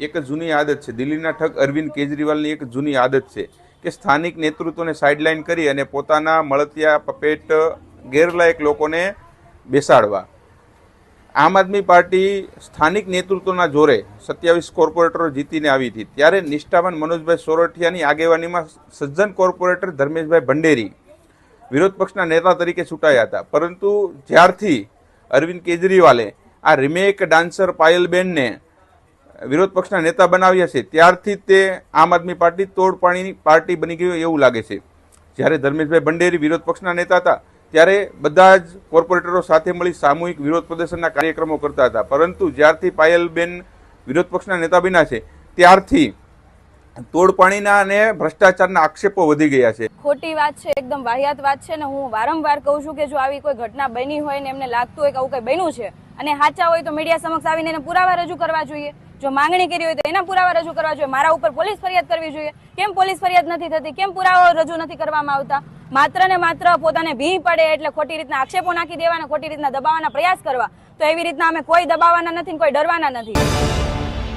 એક જૂની આદત છે. દિલ્હીના ઠગ અરવિંદ કેજરીવાલની એક જૂની આદત છે કે સ્થાનિક નેતૃત્વને સાઇડલાઇન કરી અને પોતાના મળતિયા પપેટ ગેરલાયક લોકોને બેસાડવા. આમ આદમી પાર્ટી સ્થાનિક નેતૃત્વના જોરે સત્યાવીસ કોર્પોરેટરો જીતીને આવી હતી. ત્યારે નિષ્ઠાવાન મનોજભાઈ સોરઠિયાની આગેવાનીમાં સજ્જન કોર્પોરેટર ધર્મેશભાઈ ભંડેરી વિરોધ પક્ષના નેતા તરીકે ચૂંટાયા હતા. પરંતુ જ્યારથી અરવિંદ કેજરીવાલે આ રિમેક ડાન્સર પાયલબેનને વિરોધ પક્ષના નેતા બનાવ્યા છે, ત્યારથી તે આમ આદમી પાર્ટી તોડપાણીની પાર્ટી બની ગઈ એવું લાગે છે. જ્યારે ધર્મેશભાઈ ભંડેરી વિરોધ પક્ષના નેતા હતા, ત્યારે બધા જ કોર્પોરેટરો સાથે મળી સામૂહિક વિરોધ પ્રદર્શનના કાર્યક્રમો કરતા હતા. પરંતુ જ્યારથી પાયલબેન વિરોધ પક્ષના નેતા બન્યા છે, ત્યારથી તોડપાણીના અને ભ્રષ્ટાચારના આક્ષેપો વધી ગયા છે. ખોટી વાત છે, એકદમ વાહિયાત વાત છે ને હું વારંવાર કહું છું કે જો આવી કોઈ ઘટના બની હોય ને એમને લાગતું હોય કે આવું કંઈ બન્યું છે, અને સાચા હોય તો મીડિયા સમક્ષ આવીને એને પુરાવા રજૂ કરવા જોઈએ. જો માંગણી કરી હોય તો એના પુરાવા રજૂ કરવા જોઈએ. મારા ઉપર પોલીસ ફરિયાદ કરવી જોઈએ. કેમ પોલીસ ફરિયાદ નથી થતી? કેમ પુરાવા રજૂ નથી કરવામાં આવતા? માત્ર ને માત્ર પોતાને ભી પડે એટલે ખોટી રીતના આક્ષેપો નાખી દેવાના, ખોટી રીતના દબાવવાના પ્રયાસ કરવા. તો એવી રીતના અમે કોઈ દબાવવાના નથી કોઈ ડરવાના નથી.